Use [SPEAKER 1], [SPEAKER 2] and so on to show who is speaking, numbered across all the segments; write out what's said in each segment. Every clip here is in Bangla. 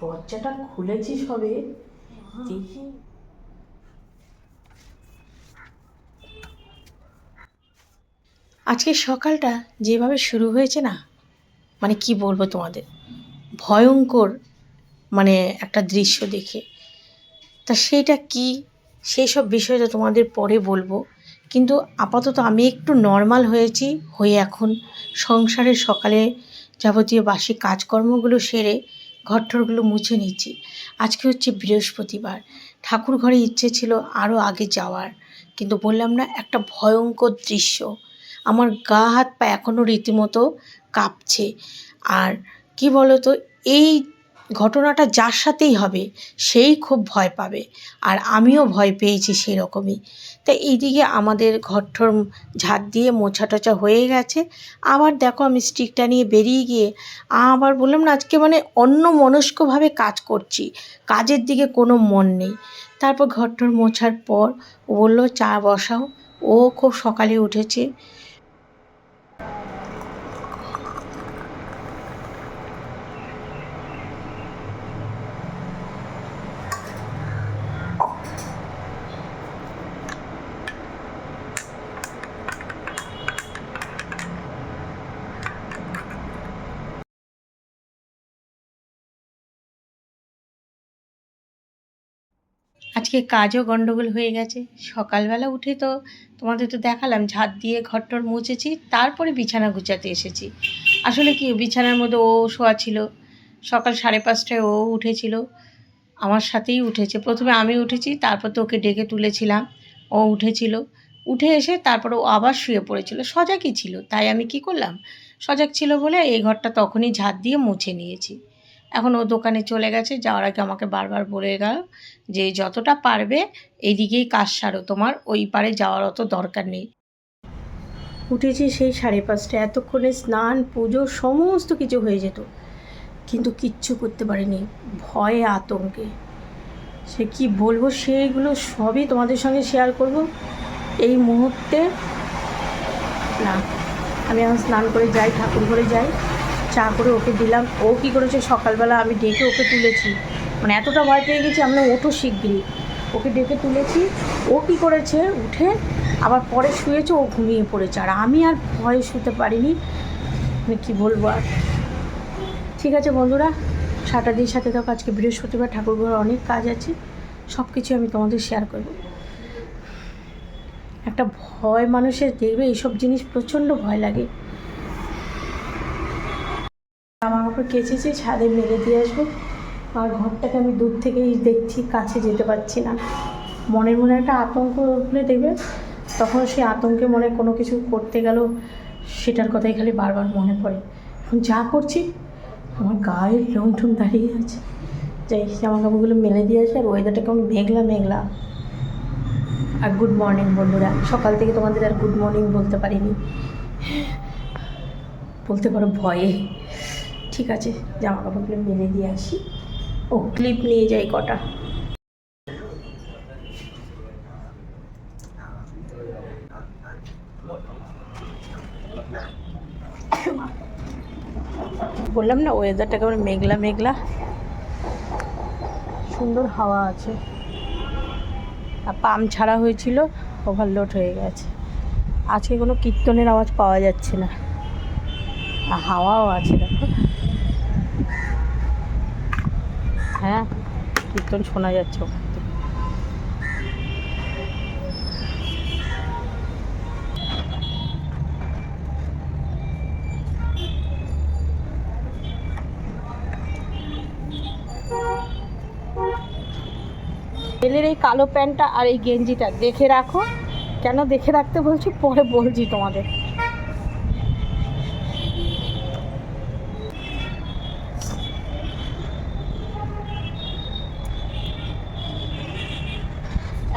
[SPEAKER 1] দরজাটা খুলেছি সবে দেখি। আজকে সকালটা যেভাবে শুরু হয়েছে না মানে কি বলব তোমাদের? ভয়ঙ্কর মানে একটা দৃশ্য দেখে। তা সেটা কি? সেই সব বিষয়টা তোমাদের পরে বলব। কিন্তু আপাতত আমি একটু নর্মাল হয়েছি হয়ে এখন সংসারের সকালে যাবতীয় বাসি কাজকর্মগুলো সেরে ঘরটরগুলো মুছে নিচ্ছি। আজকে হচ্ছে বৃহস্পতিবার। ঠাকুর ঘরে ইচ্ছে ছিল আরও আগে যাওয়ার, কিন্তু বললাম না, একটা ভয়ঙ্কর দৃশ্য। আমার গা হাত পা এখনও রীতিমতো কাঁপছে। আর কি বলতো, এই ঘটনাটা যার সাথেই হবে, সেই খুব ভয় পাবে। আর আমিও ভয় পেয়েছি সেই সেরকমই। তা এইদিকে আমাদের ঘরঠর ঝাড় দিয়ে মোছা টোছা হয়ে গেছে। আবার দেখো আমি স্টিকটা নিয়ে বেরিয়ে গিয়ে, আবার বললাম না, আজকে মানে অন্য মনস্কভাবে কাজ করছি। কাজের দিকে কোনো মন নেই। তারপর ঘরটর মোছার পর ও বলল, চা বসাও। ও খুব সকালে উঠেছে। আজকে কাজও গন্ডগোল হয়ে গেছে। সকালবেলা উঠে তো তোমাদের তো দেখালাম ঝাড় দিয়ে ঘরটর মুছেছি, তারপরে বিছানা গুছাতে এসেছি। আসলে কি, বিছানার মধ্যে ও শোয়া ছিল। সকাল সাড়ে পাঁচটায় ও উঠেছিল। আমার সাথেই উঠেছে। প্রথমে আমি উঠেছি, তারপর তো ওকে ডেকে তুলেছিলাম। ও উঠেছিল। উঠে এসে তারপর ও আবার শুয়ে পড়েছিল। সজাগই ছিল। তাই আমি কি করলাম? সজাগ ছিল বলে এই ঘরটা তখনই ঝাড় দিয়ে মুছে নিয়েছি। এখন ও দোকানে চলে গেছে, যাওয়ার আগে আমাকে বারবার বলে গেল যে যতটা পারবে এইদিকেই কাজ সারো, তোমার ওই পারে যাওয়ার অত দরকার নেই। উঠেছি সেই সাড়ে পাঁচটা এতক্ষণে স্নান, পুজো, সমস্ত কিছু হয়ে যেত। কিন্তু কিচ্ছু করতে পারিনি, ভয়ে আতঙ্কে। সে কি বলব, সেইগুলো সবই তোমাদের সঙ্গে শেয়ার করব। এই মুহূর্তে না, আমি এখন স্নান করে যাই, ঠাকুর ঘরে যাই। চা করে ওকে দিলাম। ও কী করেছে? সকালবেলা আমি ডেকে ওকে তুলেছি। মানে এতটা ভয় পেয়ে গেছি আমরা ওঠো শিগগিরই। ওকে ডেকে তুলেছি। ও কী করেছে? উঠে আবার পরে শুয়েছে, ও ঘুমিয়ে পড়েছে। আর আমি আর ভয়ে শুতে পারিনি। মানে কী বলব আর? ঠিক আছে বন্ধুরা সাটাদির সাথে তো আজকে বৃহস্পতিবার ঠাকুর ঘরে অনেক কাজ আছে। সব কিছু আমি তোমাদের শেয়ার করব। একটা ভয় মানুষের দেখবে, এইসব জিনিস প্রচণ্ড ভয় লাগে জামা কাপড় কেচেছি, ছাদে মেরে দিয়ে আসব। আর ঘরটাকে আমি দূর থেকেই দেখছি, কাছে যেতে পারছি না। মনের মনে একটা আতঙ্ক উঠলে দেখবে, তখন সেই আতঙ্কে মনে কোনো কিছু করতে গেল সেটার কথাই খালি বারবার মনে পড়ে। এখন যা করছি, আমার গায়ের লোম ঠুম দাঁড়িয়ে আছে। যাই জামা কাপড়গুলো মেলে দিয়ে আসে, আর ওয়েদারটা কেমন মেঘলা মেঘলা। আর গুড মর্নিং বন্ধুরা, সকাল থেকে তোমাদের আর গুড মর্নিং বলতে পারিনি। বলতে পারো ভয়ে। ঠিক আছে জামা কাপড়গুলো মেলে দিয়ে আসি। ও ক্লিপ নিয়ে যাই কটা। বললাম না ওয়েদারটা কেমন? মেঘলা মেঘলা। সুন্দর হাওয়া আছে। আর পাম্প ছাড়া হয়েছিল ওভারলোড হয়ে গেছে। আজকে কোনো কীর্তনের আওয়াজ পাওয়া যাচ্ছে না। আর হাওয়াও আছে দেখো হ্যাঁ কীর্তন শোনা যাচ্ছে ছেলের এই কালো প্যান্টটা আর এই গেঞ্জিটা দেখে রাখো। কেন দেখে রাখতে বলছি? পরে বলছি তোমাদের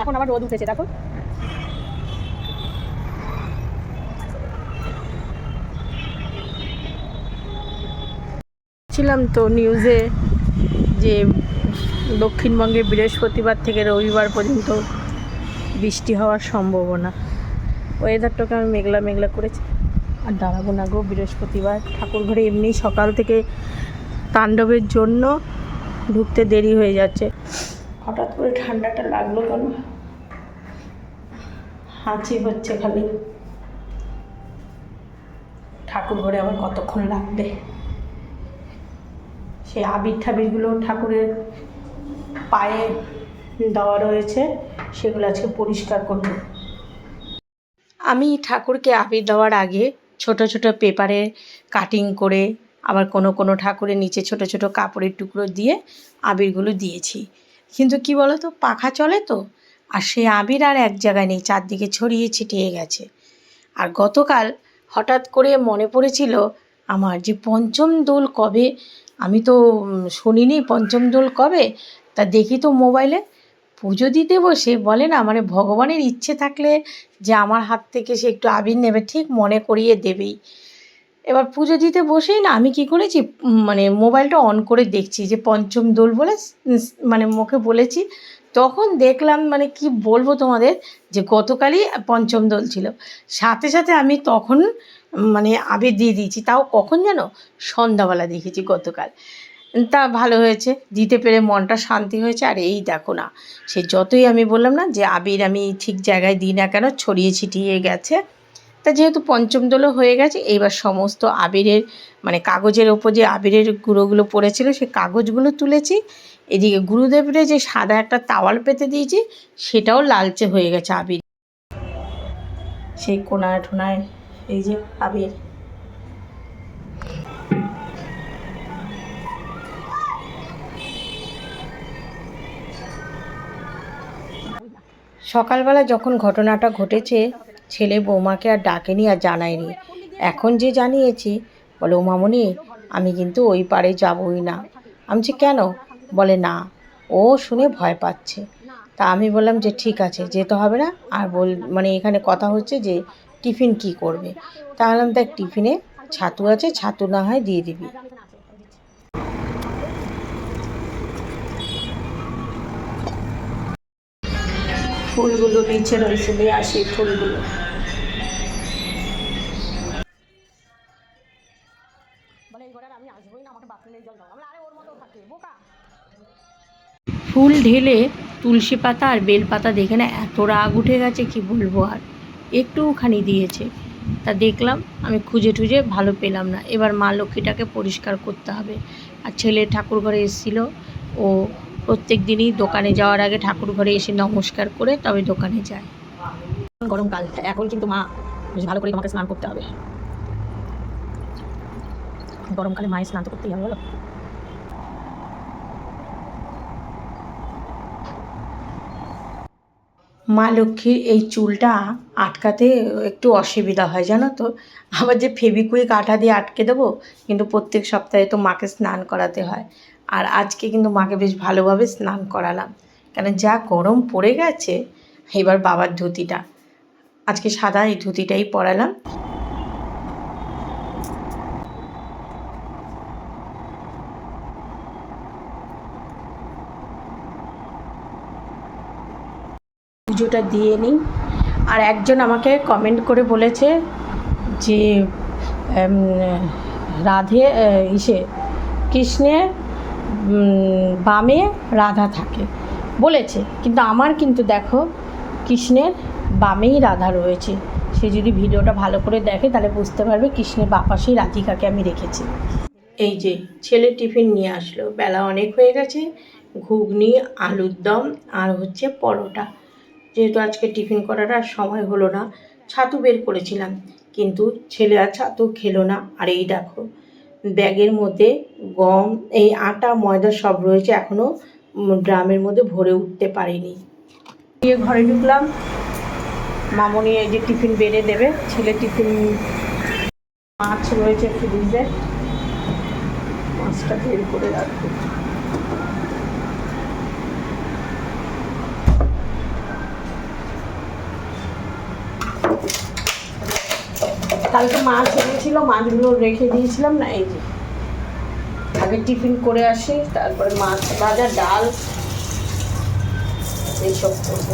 [SPEAKER 1] এখন আবার রোদ উঠেছে, দেখো। ছিলাম তো নিউজে যে দক্ষিণবঙ্গে বৃহস্পতিবার থেকে রবিবার পর্যন্ত বৃষ্টি হওয়ার সম্ভাবনা। ওয়েদারটাকে আমি মেঘলা মেঘলা করেছি। আর দাঁড়াবো না গো বৃহস্পতিবার। ঠাকুর ঘরে এমনি সকাল থেকে তাণ্ডবের জন্য ঢুকতে দেরি হয়ে যাচ্ছে। হঠাৎ করে ঠান্ডাটা লাগল কেন? হাঁচি হচ্ছে খালি। ঠাকুর ঘরে আবার কতক্ষণ লাগবে? সেই আবির ঠাবিরগুলো ঠাকুরের পায়ে দেওয়া রয়েছে, সেগুলো আজকে পরিষ্কার করব। আমি ঠাকুরকে আবির দেওয়ার আগে ছোট ছোট পেপারে কাটিং করে আবার কোনো কোনো ঠাকুরের নিচে ছোট ছোট কাপড়ের টুকরো দিয়ে আবিরগুলো দিয়েছি। কিন্তু কি বলো তো পাখা চলে তো আর সেই আবির আর এক জায়গায় নেই, চারদিকে ছড়িয়ে ছিটিয়ে গেছে। আর গতকাল হঠাৎ করে মনে পড়েছিল আমার যে পঞ্চম দোল কবে? আমি তো শুনিনি পঞ্চম দোল কবে? তা দেখি তো মোবাইলে। পুজো দিতে বসে বলে না মানে ভগবানের ইচ্ছে থাকলে যে আমার হাত থেকে সে একটু আবির নেবে, ঠিক মনে করিয়ে দেবেই। এবার পুজো দিতে বসেই না, আমি কি করেছি মানে মোবাইলটা অন করে দেখছি যে পঞ্চম দোল বলে মানে মুখে বলেছি তখন দেখলাম মানে কি বলব তোমাদের যে গতকালই পঞ্চম দোল ছিল। সাথে সাথে আমি তখন মানে আবির দিয়ে দিয়েছি। তাও কখন জানো? সন্ধ্যাবেলা দেখেছি গতকাল। তা ভালো হয়েছে, দিতে পেরে মনটা শান্তি হয়েছে। আর এই দেখো না, সে যতই আমি বললাম না যে আবির আমি ঠিক জায়গায় দিই না কেন, ছড়িয়ে ছিটিয়ে গেছে। তা যেহেতু পঞ্চম দোলও হয়ে গেছে, এইবার সমস্ত আবিরের মানে কাগজের ওপর যে আবিরের গুঁড়োগুলো পড়েছিল, সে কাগজগুলো তুলেছি। এদিকে গুরুদেবের যে সাদা একটা তাওয়াল পেতে দিয়েছি, সেটাও লালচে হয়ে গেছে আবির। সেই কোনায় ঠোনায় এই যে আবির। সকালবেলা যখন ঘটনাটা ঘটেছে, ছেলে বৌমাকে আর ডাকেনি আর জানায়নি। এখন যে জানিয়েছি, বলে ও আমি কিন্তু ওই পারে যাবই না। আমি কেন? বলে, না, ও শুনে ভয় পাচ্ছে। তা আমি বললাম যে, ঠিক আছে, যেতে হবে না। আর বল মানে এখানে কথা হচ্ছে যে, টিফিন কি করবে? তাহলে দেখ, টিফিনে ছাতু আছে, ছাতু না হয় দিয়ে দিবি। ফুলগুলো নিচে রয়েছে আসি ফুলগুলো। ফুল ঢেলে তুলসী পাতা আর বেল পাতা দেখে না এত রাগ উঠে গেছে, কি বলব আর? একটুখানি দিয়েছে। তা দেখলাম, আমি খুঁজে টুজে ভালো পেলাম না। এবার মা লক্ষ্মীটাকে পরিষ্কার করতে হবে। আর ছেলে ঠাকুর ঘরে এসেছিল। ও প্রত্যেক দিনই দোকানে যাওয়ার আগে ঠাকুর ঘরে এসে নমস্কার করে তবে দোকানে যায়।
[SPEAKER 2] গরমকাল এখন কিন্তু মা বেশ ভালো করে তোমাকে স্নান করতে হবে। গরমকালে মায়ের স্নান তো করতেই হবে, বলো?
[SPEAKER 1] মা লক্ষ্মীর এই চুলটা আটকাতে একটু অসুবিধা হয়, জানো তো? আবার যে ফেবিকুইক আঠা দিয়ে আটকে দেবো, কিন্তু প্রত্যেক সপ্তাহে তো মাকে স্নান করাতে হয়। আর আজকে কিন্তু মাকে বেশ ভালোভাবে স্নান করালাম। কেন যা গরম পড়ে গেছে, এবার বাবার ধুতিটা। আজকে সাদা এই ধুতিটাই পরালাম। পুজোটা দিয়ে নিই। আর একজন আমাকে কমেন্ট করে বলেছে যে রাধে ইসে কৃষ্ণের উম, বামে রাধা থাকে। বলেছে কিন্তু আমার কিন্তু দেখো কৃষ্ণের বামেই রাধা রয়েছে। সে যদি ভিডিওটা ভালো করে দেখে তাহলে বুঝতে পারবে কৃষ্ণের বাপাশেই রাধিকাকে আমি রেখেছি। এই যে ছেলে টিফিন নিয়ে আসলো। বেলা অনেক হয়ে গেছে ঘুগনি আলুর দম আর হচ্ছে পরোটা। যেহেতু আজকে টিফিন করার আর সময় হলো না, ছাতু বের করেছিলাম। কিন্তু ছেলে আর ছাতু খেলো না। আর এই দেখো, ব্যাগের মধ্যে গম, এই আটা, ময়দা সব রয়েছে এখনও ড্রামের মধ্যে ভরে উঠতে পারিনি। দিয়ে ঘরে ঢুকলাম। মামনি এই যে টিফিন বেড়ে দেবে, ছেলে টিফিন মাছ রয়েছে ফ্রিজে মাছটা বের করে রাখব। কালকে মাছ এনেছিল মাছগুলো রেখে দিয়েছিলাম না, এই যে। আগে টিফিন করে আসি, তারপরে মাছ ভাজা, ডাল, এইসব করব।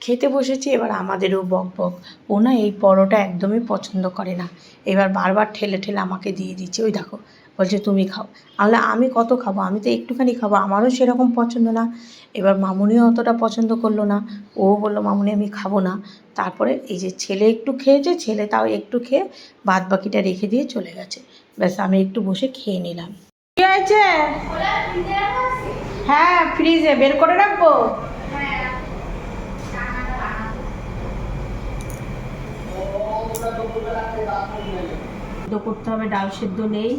[SPEAKER 1] খেতে বসেছি, এবার আমাদেরও বক বক। ও না এই পরোটা একদমই পছন্দ করে না। এবার বারবার ঠেলে ঠেলে আমাকে দিয়ে দিচ্ছে। ওই দেখো বলছে, তুমি খাও। তাহলে আমি কত খাব? আমি তো একটুখানি খাব। আমারও সেরকম পছন্দ না। এবার মামুনিও অতটা পছন্দ করল না। ও বলল, মামুনি, আমি খাব না। তারপরে এই যে ছেলে একটু খেয়েছে, ছেলে তাও একটু খেয়ে বাদ বাকিটা রেখে দিয়ে চলে গেছে। ব্যাস, আমি একটু বসে খেয়ে নিলাম। কি হয়েছে? হ্যাঁ ফ্রিজে, বের করে রাখব? করতে হবে, ডাল সেদ্ধ নেই।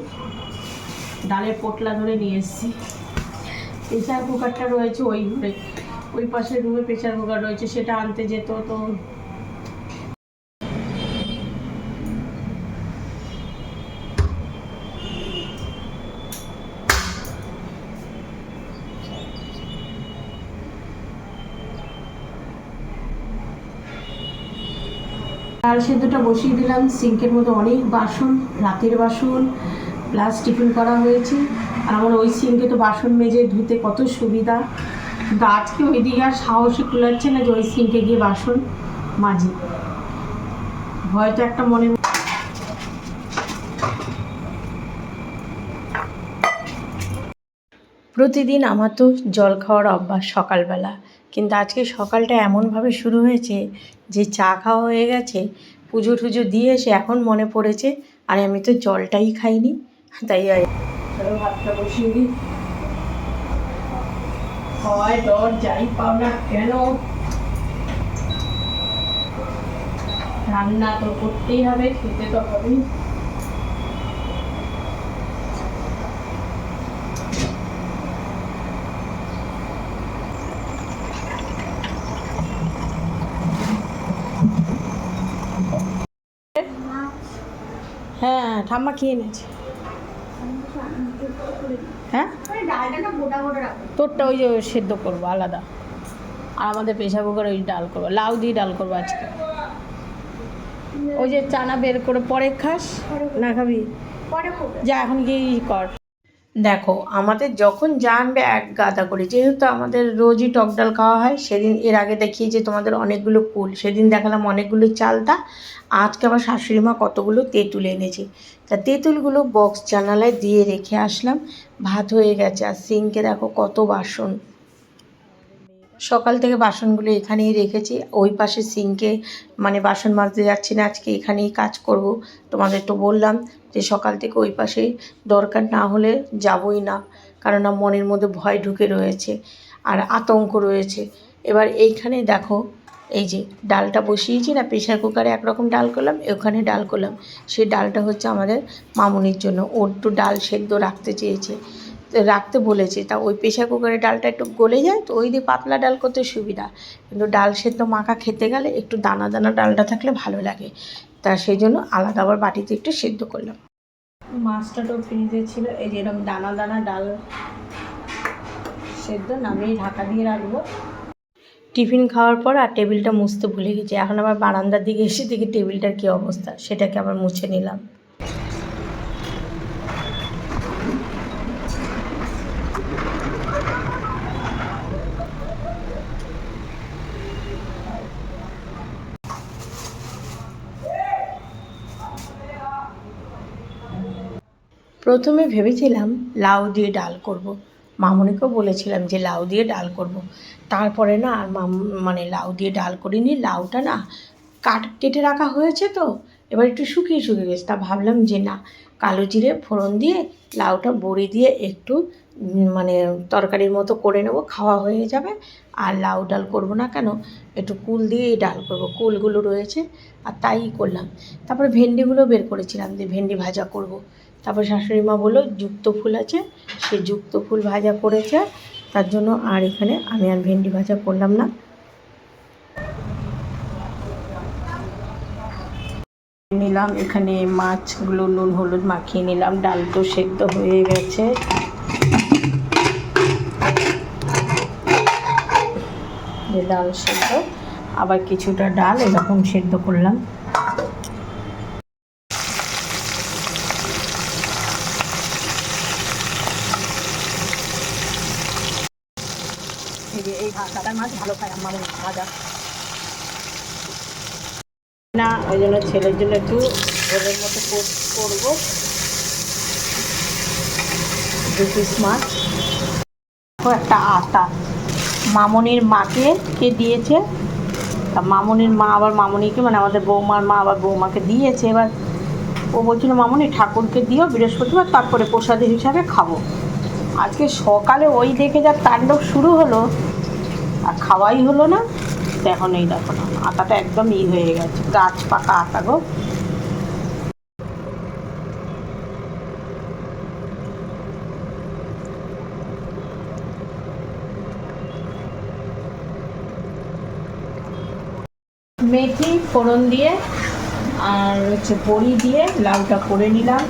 [SPEAKER 1] ডালের পোটলা ধরে নিয়ে এসেছি। প্রেশার কুকারটা রয়েছে ওই ঘরে ওই পাশের রুমে প্রেশার কুকার রয়েছে, সেটা আনতে যেত তো। ডাল সেদ্ধটা বসিয়ে দিলাম, সিঙ্কের মধ্যে অনেক বাসন, রাতের বাসন প্লাস টিফিন করা হয়েছে। আর আমার ওই সিঙ্কে তো বাসন মেজে ধুতে কত সুবিধা। কিন্তু আজকে ওইদিকে আর সাহসে কুলাচ্ছে না যে ওই সিঙ্কে গিয়ে বাসন মাজি। হয়তো একটা মনে প্রতিদিন আমার তো জল খাওয়ার অভ্যাস সকালবেলা। কিন্তু আজকে সকালটা এমনভাবে শুরু হয়েছে যে চা খাওয়া হয়ে গেছে, পুজো টুজো দিয়ে এসে এখন মনে পড়েছে, আর আমি তো জলটাই খাইনি। তাই ভাতটা বসিয়ে দিই। হয় ডর যাই পাও না কেন? রান্না তো করতেই হবে খেতে তো হবেই। হ্যাঁ ঠাম্মা খেয়ে এনেছে হ্যাঁ? তোরটা ওই যে সেদ্ধ করব আলাদা। আর আমাদের প্রেশার কুকার ওই ডাল করব লাউ দিয়ে ডাল করব আজকে। ওই যে চানা বের করে পরে খাস না খাবি? যা এখন গিয়ে ই কর। দেখো, আমাদের যখন জানবে, এক গাদা করে। যেহেতু আমাদের রোজই টক ডাল খাওয়া হয়, সেদিন এর আগে দেখিয়ে যে তোমাদের অনেকগুলো কুল সেদিন দেখালাম অনেকগুলো চালতা। আজকে আমার শাশুড়ি মা কতগুলো তেঁতুল এনেছে। তা তেঁতুলগুলো বক্স জানালায় দিয়ে রেখে আসলাম। ভাত হয়ে গেছে। আর সিঙ্কে দেখো কত বাসন। সকাল থেকে বাসনগুলো এখানেই রেখেছি। ওই পাশে সিঙ্কে মানে বাসন মাজতে যাচ্ছি না, আজকে এখানেই কাজ করব। তোমাদের তো বললাম যে সকাল থেকে ওই পাশে দরকার না হলে যাবই না কারণ মনের মধ্যে ভয় ঢুকে রয়েছে আর আতঙ্ক রয়েছে। এবার এইখানে দেখো, এই যে ডালটা বসিয়েছি না প্রেশার কুকারে একরকম ডাল করলাম, ওখানে ডাল করলাম। সেই ডালটা হচ্ছে আমাদের মামুনির জন্য। ওর একটু ডাল সেদ্ধ রাখতে চেয়েছে। তো রাখতে বলেছে। তা ওই প্রেশার কুকারে ডালটা একটু গলে যায় তো ওই দিয়ে পাতলা ডাল করতে সুবিধা। কিন্তু ডাল সেদ্ধ মাখা খেতে গেলে একটু দানা দানা ডালটা থাকলে ভালো লাগে। তা সেই জন্য আলাদা আবার বাটিতে একটু সেদ্ধ করলাম। মাছটা তো ফ্রিজে ছিল, এই যে এরকম দানা দানা ডাল সেদ্ধ নামিয়ে ঢাকা দিয়ে রাখব। টিফিন খাওয়ার পর আর টেবিলটা মুছতে ভুলে গেছি। এখন আবার বারান্দার দিকে এসে দেখি টেবিলটার কী অবস্থা, সেটাকে আবার মুছে নিলাম। প্রথমে ভেবেছিলাম লাউ দিয়ে ডাল করব। মামনিকেও বলেছিলাম যে লাউ দিয়ে ডাল করব। তারপরে না আর মাম মানে লাউ দিয়ে ডাল করিনি, লাউটা না কাট, কেটে রাখা হয়েছে তো, এবার একটু শুকিয়ে শুকিয়ে গেছে তা ভাবলাম যে না, কালো জিরে ফোড়ন দিয়ে লাউটা বড়ি দিয়ে একটু মানে তরকারির মতো করে নেব, খাওয়া হয়ে যাবে আর লাউ ডাল করব না কেন, একটু কুল দিয়েই ডাল করব, কুলগুলো রয়েছে, আর তাই করলাম তারপরে ভেন্ডিগুলো বের করেছিলাম যে ভেন্ডি ভাজা করব। তারপর শাশুড়ি মা বলল, যুক্ত ফুল আছে, সে যুক্ত ফুল ভাজা করেছে, তার জন্য আর এখানে আমি আর ভেন্ডি ভাজা করলাম না। নিলাম, এখানে মাছগুলো নুন, হলুদ মাখিয়ে নিলাম, ডাল তো সেদ্ধ হয়ে গেছে। ডাল সেদ্ধ, আবার কিছুটা ডাল এরকম সেদ্ধ করলাম
[SPEAKER 2] এই যে এই ভাত দাদার
[SPEAKER 1] ছেলের জন্য একটু ঝোলের মতো কর- করব। একটা আতা মামনির মাকে কে দিয়েছে? তা মামনির মা আবার মামনিকে মানে আমাদের বৌমার মা আবার বৌমাকে দিয়েছে। এবার ও বলছিল, মামনি, ঠাকুরকে দিও বৃহস্পতিবার, তারপরে প্রসাদ হিসাবে খাব। আজকে সকালে ওই দেখে যা তাণ্ডব শুরু হলো আর খাওয়াই হলো না, তো এখন এই দেখো না, আটাটা একদম ই হয়ে গেছে, গাছ পাকা আটা গো। মেথি ফোড়ন দিয়ে আর হচ্ছে বড়ি দিয়ে লাউটা করে নিলাম,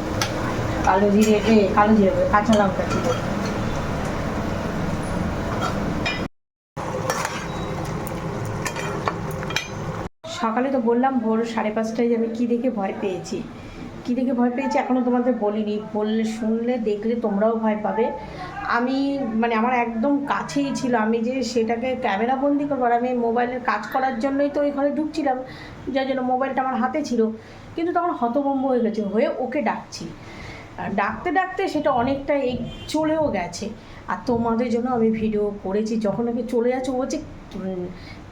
[SPEAKER 1] কালো জিরে কালো জিরে, কাঁচা লঙ্কা ছিল সকালে তো বললাম ভোর সাড়ে পাঁচটায় আমি কী দেখে ভয় পেয়েছি। কী দেখে ভয় পেয়েছি এখনও তোমাদের বলিনি। বললে, শুনলে, দেখলে তোমরাও ভয় পাবে। আমি মানে আমার একদম কাছেই ছিল। আমি যে সেটাকে ক্যামেরা বন্দি করবার আমি মোবাইলের কাজ করার জন্যই তো ওই ঘরে ঢুকছিলাম। যার জন্য মোবাইলটা আমার হাতে ছিল। কিন্তু তখন হতভম্ব হয়ে গেছে। হয়ে ওকে ডাকছি। ডাকতে ডাকতে সেটা অনেকটা এই চলেও গেছে। আর তোমাদের জন্য আমি ভিডিও করেছি, যখন ওকে চলে যাচ্ছে, ও বলছে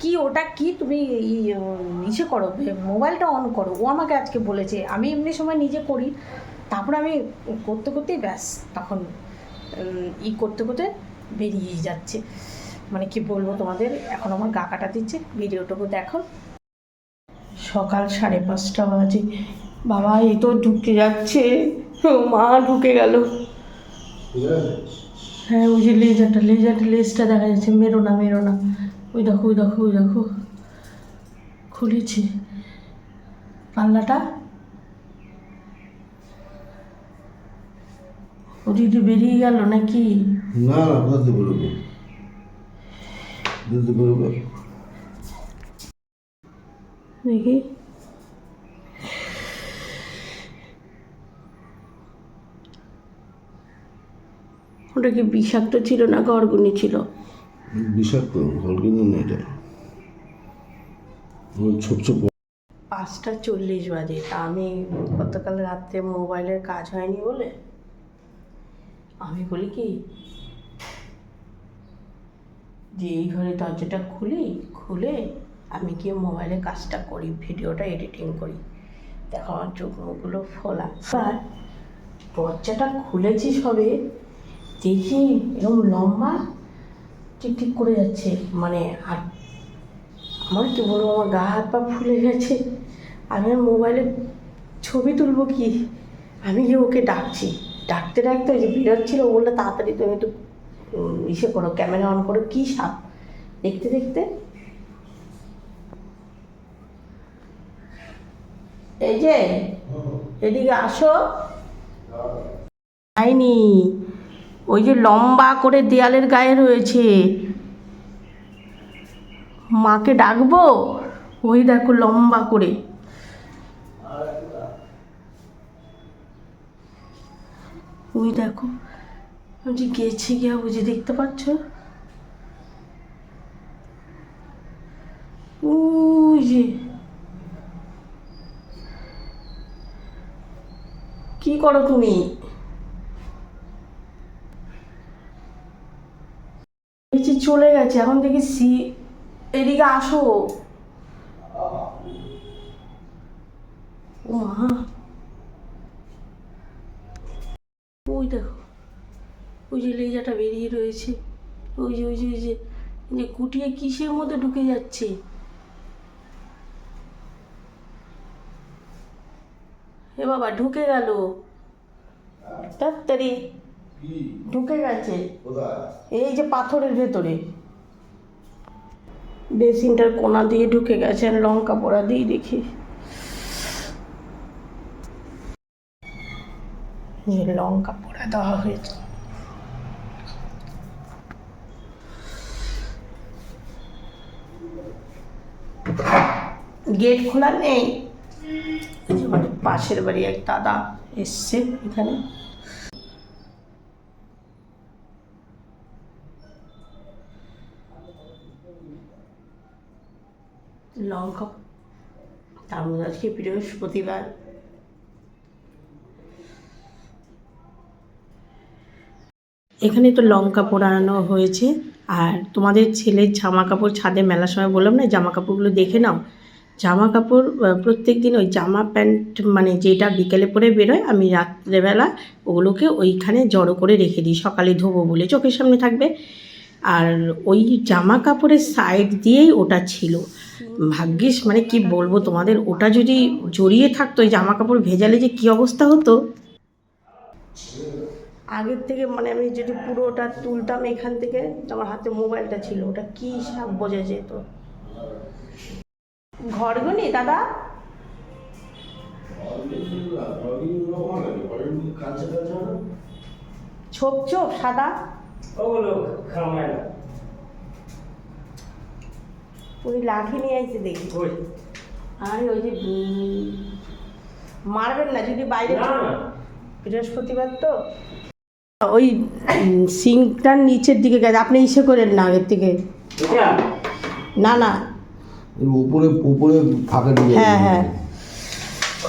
[SPEAKER 1] কি ওটা কি তুমি ইসে করো মোবাইলটা অন করো। ও আমাকে আজকে বলেছে, আমি এমনি সময় নিজে করি, তারপর আমি করতে করতেই ব্যাস, তখন ই করতে করতে বেরিয়েই যাচ্ছে। মানে কি বলব তোমাদের, এখন আমার গা কাটা দিচ্ছে, ভিডিওটুকু দেখো। সকাল সাড়ে পাঁচটা বাজে। বাবা এই তো ঢুকে যাচ্ছে। মা ঢুকে গেল। হ্যাঁ ওই যে লেজারটা লেজারটা লেজটা দেখা যাচ্ছে। মেরো না মেরো না। ওই দেখো ওই দেখো ওই দেখো। খুলেছি। পাল্লাটা। ও দিদি বেরিয়ে গেল নাকি?
[SPEAKER 3] না না কোথাতে বেরোবে বেরোবে
[SPEAKER 1] দেখি। ওটা কি বিষাক্ত ছিল না গড়গুনি ছিল?
[SPEAKER 3] বিষাক্ত নেই এটা। ছোপ ছোপ
[SPEAKER 1] পাঁচটা চল্লিশ বাজে। তা আমি গতকাল রাত্রে মোবাইলের কাজ হয়নি বলে আমি বলি কি যে এই ঘরে দরজাটা খুলি খুলে আমি গিয়ে মোবাইলে কাজটা করি ভিডিওটা এডিটিং করি। দেখো আমার চোখ মুখগুলো ফোলা। আর দরজাটা খুলেছি সবে দেখি এরকম লম্বা ঠিক ঠিক করে যাচ্ছে মানে আর আমার কি বলব আমার গা হাত পা ফুলে গেছে। আমি আর মোবাইলে ছবি তুলবো কি? আমি গিয়ে ওকে ডাকছি। ডাকতে ডাকতে ওই যে বেরোচ্ছিল ও বলল তাড়াতাড়ি তুমি একটু ইসে করো ক্যামেরা অন করো কী সাপ? দেখতে দেখতে এই যে এদিকে আসো। যায়নি ওই যে লম্বা করে দেয়ালের গায়ে রয়েছে। মাকে ডাকবো? ওই দেখো লম্বা করে। ওই দেখো। যে গেছি গিয়া বুঝে দেখতে পাচ্ছ? যে। কি করো তুমি? যে চলে গেছে, এখন দেখি সি, এদিকে আসো। ও মা ওই দেখো, ওই যে লেজাটা বেরিয়ে রয়েছে। ওই যে ওই যে ওই যে যে কুটিয়ে কিসের মধ্যে ঢুকে যাচ্ছে? এ বাবা, ঢুকে গেল। তাড়াতাড়ি। ঢুকে গেছে। এই যে পাথরের ভেতরে। বেসিনটার কোনা দিয়ে ঢুকে গেছে আর লঙ্কা পোড়া দিয়ে দেখি। লঙ্কা পোড়া দেওয়া হয়েছে। গেট খোলা নেই? পাশের বাড়ি এক দাদা এসছে এখানে। লঙ্কা তার মধ্যে আজকে বৃহস্পতিবার। এখানে তো লঙ্কা পোড়ানো হয়েছে। আর তোমাদের ছেলের জামা কাপড় ছাদে মেলার সময় বললাম না জামা কাপড়গুলো দেখে নাও। জামা কাপড় প্রত্যেক দিন ওই জামা প্যান্ট মানে যেটা বিকেলে পরে বেরোয়, আমি রাত্রেবেলা ওগুলোকে ওইখানে জড়ো করে রেখে দিই। সকালে ধোবো বলে চোখের সামনে থাকবে। আর ওই জামা কাপড়ের সাইড দিয়েই ওটা ছিল। ভাগ্যিস মানে কি বলব তোমাদের ওটা যদি জড়িয়ে থাকতো ওই জামা কাপড় ভেজালে যে কী অবস্থা হতো? আগের থেকে মানে আমি যদি পুরো ওটা তুলতাম এখান থেকে আমার হাতে মোবাইলটা ছিল ওটা কী হিসাব বোঝা যেত? ঘর গুনি দাদা? ছোপ ছোপ সাদা?
[SPEAKER 4] ওগুলো খামায় না
[SPEAKER 1] ওই লাঠি নিয়ে আসছে দেখি।
[SPEAKER 4] ওই।
[SPEAKER 1] আরে ওই যে মারবেন না যদি বাইরে বৃহস্পতিবার তো। ওই সিঙ্কটার নিচের দিকে গেছে আপনি ইসে করেন না আগের থেকে। না না।
[SPEAKER 3] উপরে উপরে ফাঁকা দিয়ে
[SPEAKER 1] হ্যাঁ হ্যাঁ।
[SPEAKER 4] তো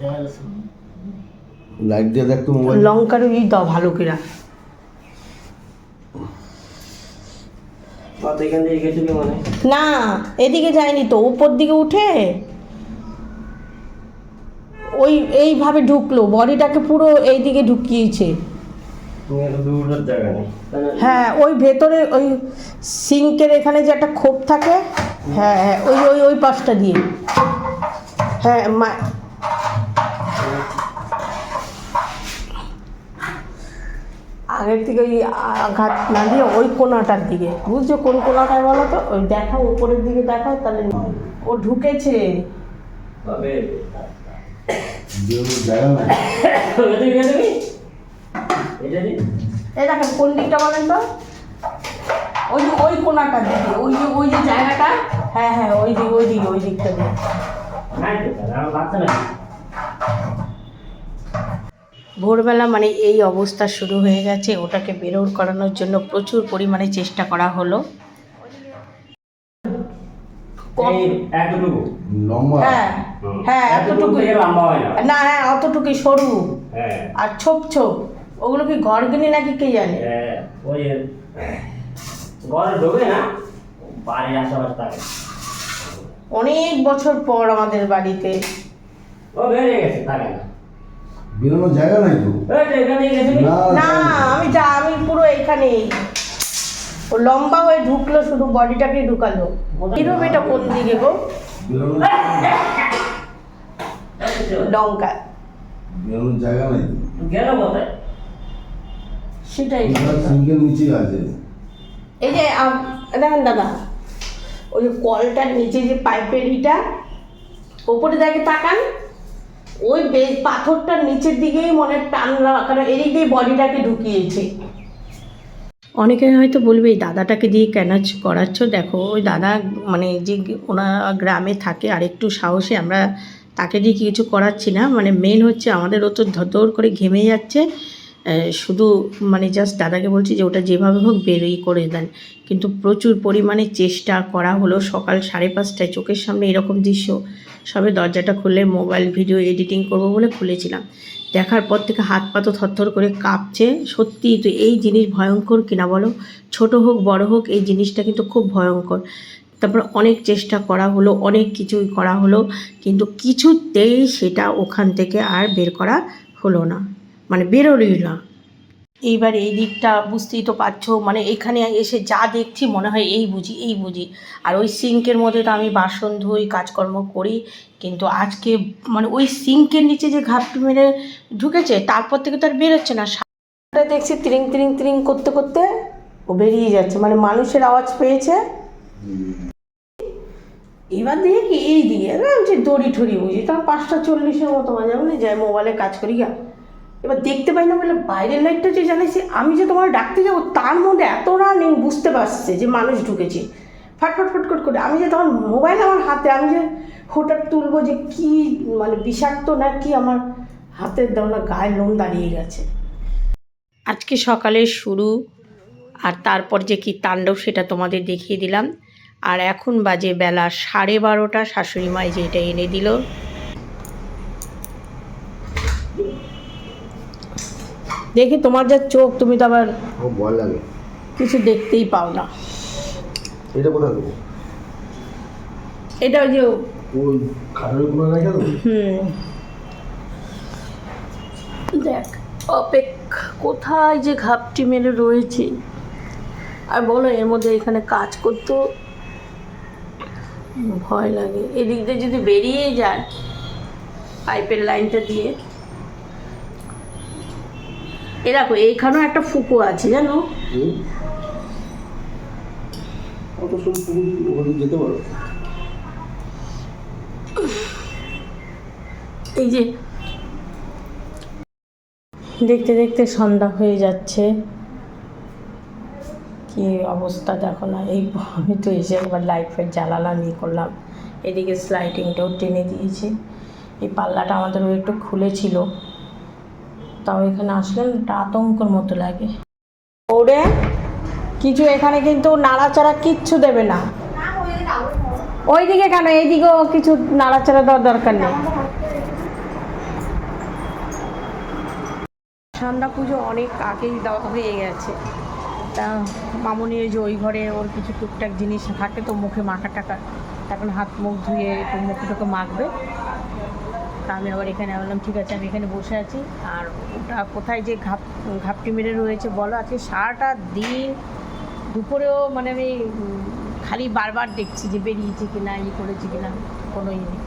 [SPEAKER 4] দেখা
[SPEAKER 3] লাইট দিয়ে দেখতো মোবাইল।
[SPEAKER 1] লঙ্কার ওই দাও ভালো করে
[SPEAKER 4] কত এখান থেকে গেছিলি মানে
[SPEAKER 1] না এদিকে যায়নি তো উপর দিকে উঠে ওই এইভাবে ঢুকলো বডিটাকে পুরো ঢুকিয়েছে।
[SPEAKER 4] দূরের জায়গা নেই।
[SPEAKER 1] হ্যাঁ ওই ভেতরে ওই সিঙ্কের এখানে যে একটা খোপ থাকে হ্যাঁ হ্যাঁ ওই ওই ওই পাশটা দিয়ে। হ্যাঁ আগের থেকে ওই আঘাত না দিয়ে ওই কোনাটার দিকে। বুঝছ কোন কোনাটায় বলো তো? ওই দেখাও উপরের দিকে দেখাও তাহলে ও ঢুকেছে। এই দেখেন কোন দিকটা বলেন তো? ওই যে ওই কোনাটার দিকে ওই যে ওই যে জায়গাটা। হ্যাঁ হ্যাঁ ওই দিকে ওই দিকে ওই দিকটা দিয়ে
[SPEAKER 4] নাই তো তাহলে আমার লাগছে না
[SPEAKER 1] ভোরবেলা মানে এই অবস্থা শুরু হয়ে গেছে। ওটাকে বেরোর করানোর জন্য প্রচুর পরিমাণে চেষ্টা করা হলো।
[SPEAKER 4] এই এতটুকু?
[SPEAKER 3] লম্বা?
[SPEAKER 1] হ্যাঁ হ্যাঁ
[SPEAKER 4] না
[SPEAKER 1] হ্যাঁ অতটুকুই সরু।
[SPEAKER 4] হ্যাঁ।
[SPEAKER 1] আর ছোপ ছোপ। ওগুলো কি ঘর কিনে নাকি কে জানে?
[SPEAKER 4] হ্যাঁ, ঘরে ঢোকে না বাড়ির আশেপাশে থাকে।
[SPEAKER 1] অনেক বছর পর আমাদের বাড়িতে।
[SPEAKER 4] ও বেরিয়ে গেছে থাকে না।
[SPEAKER 3] বেরোনোর জায়গা নাই তো। না
[SPEAKER 1] আমি যা আমি পুরো এখানেই। ও লম্বা হয়ে ঢুকলো শুধু বডিটাকে ঢুকালো। এরকম এটা কোন দিকে গো? ডঙ্কা
[SPEAKER 3] বেরোনোর জায়গা নাই
[SPEAKER 4] গেল কোথায়?
[SPEAKER 1] সেটাই।
[SPEAKER 3] ওটা নিচে আছে।
[SPEAKER 1] এই যে দেখেন দাদা ওই যে কলটার নিচে যে পাইপের ইটা ওপরে দেখে তাকান। ওই পাথরটার নিচের দিকেই মনে টান কারণ এদিক দিয়ে বডিটাকে ঢুকিয়েছে। অনেকে হয়তো বলবে, এই দাদাটাকে দিয়ে কেন করাচ্ছ? দেখো, ওই দাদা মানে যে ওনা গ্রামে থাকে, আর একটু সাহসে, আমরা তাকে দিয়ে কিছু করাচ্ছি না। মানে মেন হচ্ছে আমাদের ও তো ধর করে ঘেমে যাচ্ছে। শুধু মানে জাস্ট দাদাকে বলছি যে ওটা যেভাবে হোক বেরোই করে দেন। কিন্তু প্রচুর পরিমাণে চেষ্টা করা হলো সকাল সাড়ে পাঁচটায় চোখের সামনে এরকম দৃশ্য। সবে দরজাটা খুলে মোবাইল ভিডিও এডিটিং করব বলে খুলেছিলাম। দেখার পর থেকে হাত পা তো থরথর করে কাঁপছে। সত্যি তো এই জিনিস ভয়ঙ্কর কিনা বলো? ছোট হোক, বড় হোক, এই জিনিসটা কিন্তু খুব ভয়ঙ্কর। তারপর অনেক চেষ্টা করা হলো, অনেক কিছুই করা হলো, কিন্তু কিছুতেই সেটা ওখান থেকে আর বের করা হলো না। মানে বেরোলই না। এইবার এই দিকটা বুঝতেই তো পারছ মানে এখানে এসে যা দেখছি মনে হয় এই বুঝি এই বুঝি। আর ওই সিঙ্কের মধ্যে তো আমি বাসন ধুই, কাজকর্ম করি, কিন্তু আজকে মানে ওই সিঙ্কের নিচে যে ঘাপটি মেরে ঢুকেছে, তারপর থেকে তো আর বেরোচ্ছে না। সারাটা দেখছি ত্রিং ত্রিং ত্রিং করতে করতে ও বেরিয়ে যাচ্ছে মানে মানুষের আওয়াজ পেয়েছে। এবার কি এই দিকে দড়ি ঠড়ি বুঝি তখন পাঁচটা চল্লিশের মতো মাঝে আমি যাই, মোবাইলে কাজ করি গা এবার দেখতে পাই না বলে বাইরের লাইটটা যে জ্বালাইছি, আমি যে তোমার ডাকতে যাব, তার মধ্যে এত রানিং বুঝতে পারছে যে মানুষ ঢুকেছে। ফাটফাট ফটফট করে আমি যে তখন মোবাইল আমার হাতে, আমি যে হঠাৎ তুলবো যে কি মানে বিষাক্ত না কি আমার হাতের দাও গায়ে লোম দাঁড়িয়ে গেছে। আজকে সকালে শুরু, আর তারপর যে কি তাণ্ডব সেটা তোমাদের দেখিয়ে দিলাম। আর এখন বাজে বেলা সাড়ে বারোটা শাশুড়ি মাই যে এটা এনে দিল। দেখি তোমার যা চোখ তুমি তো আবার
[SPEAKER 3] ভয় লাগে।
[SPEAKER 1] কিছু দেখতেই পাও না।
[SPEAKER 3] এটা কোথায় দেবো?
[SPEAKER 1] এটা ওই যে
[SPEAKER 3] ওই খাটের কোনো রেখে দেবো?
[SPEAKER 1] হুম। দেখ অপেক কোথায় যে ঘাপটি মেরে রয়েছে। আর বলো এর মধ্যে এখানে কাজ করতেও ভয় লাগে। এদিক দিয়ে যদি বেরিয়ে যায় পাইপের লাইনটা দিয়ে। এ দেখো এইখানেও একটা ফুকো আছে জানো?
[SPEAKER 3] অত শুধু পুকুর ওখানে যেতে পারো?
[SPEAKER 1] এই যে দেখতে দেখতে সন্ধ্যা হয়ে যাচ্ছে। কি অবস্থা দেখো না এই আমি তো এসে একবার লাইট ফাইট জ্বালালাম ইয়ে করলাম। এদিকে স্লাইডিংটাও টেনে দিয়েছে। এই পাল্লাটা আমাদের একটু খুলেছিল তাও এখানে আসলে না একটা আতঙ্কর মতো লাগে। ওরে, কিছু এখানে কিন্তু নাড়াচাড়া কিচ্ছু দেবে না। ওইদিকে কেন? এইদিকেও কিছু নাড়াচাড়া দেওয়ার দরকার নেই। সন্ধ্যা পুজো অনেক আগেই দেওয়া হয়ে গেছে। তা মামনির যে ওই ঘরে ওর কিছু টুকটাক জিনিস থাকে তো মুখে মাখা টাকা। এখন হাত মুখ ধুয়ে একটু মুখে টুকে মাখবে। তা আমি আবার এখানে বললাম, ঠিক আছে, আমি এখানে বসে আছি। আর ওটা কোথায় যে ঘাপ, ঘাপটি মেরে রয়েছে বলো, আজকে সারাটা দিন দুপুরেও মানে আমি খালি বারবার দেখছি যে বেরিয়েছে কিনা ইয়ে করেছে কিনা, কোনো ইয়ে নেই।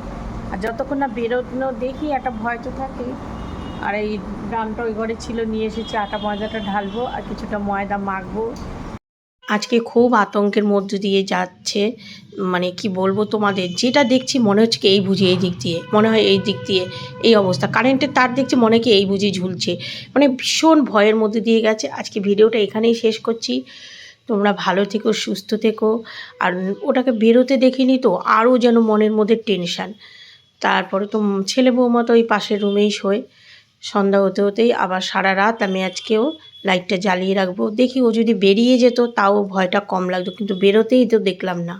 [SPEAKER 1] আর যতক্ষণ না বেরোনো দেখি একটা ভয় তো থাকে। আর এই ড্রামটা ওই ঘরে ছিল, নিয়ে এসেছি, আটা ময়দাটা ঢালবো, আর কিছুটা ময়দা মাখবো। আজকে খুব আতঙ্কের মধ্য দিয়ে যাচ্ছে মানে কি বলব তোমাদের, যেটা দেখছি মনে হচ্ছে এই বুঝি এই দিক দিয়ে, মনে হয় এই দিক দিয়ে এই অবস্থা কারেন্টের তার দেখছি মনে কি এই বুঝি ঝুলছে মানে ভীষণ ভয়ের মধ্যে দিয়ে গেছে, আজকে ভিডিওটা এখানেই শেষ করছি, তোমরা ভালো থেকো, সুস্থ থেকো, আর ওটাকে বেরোতে দেখিনি তো আরও যেন মনের মধ্যে টেনশান তারপরে তো ছেলে বৌমা তো ওই পাশের রুমেই শোয় সন্ধ্যা হতে হতেই আবার সারা রাত আমি আজকেও লাইটটা জ্বালিয়ে রাখব। দেখি ও যদি বেরিয়ে যেত, তাও ভয়টা কম লাগতো, কিন্তু বেরোতেই তো দেখলাম না।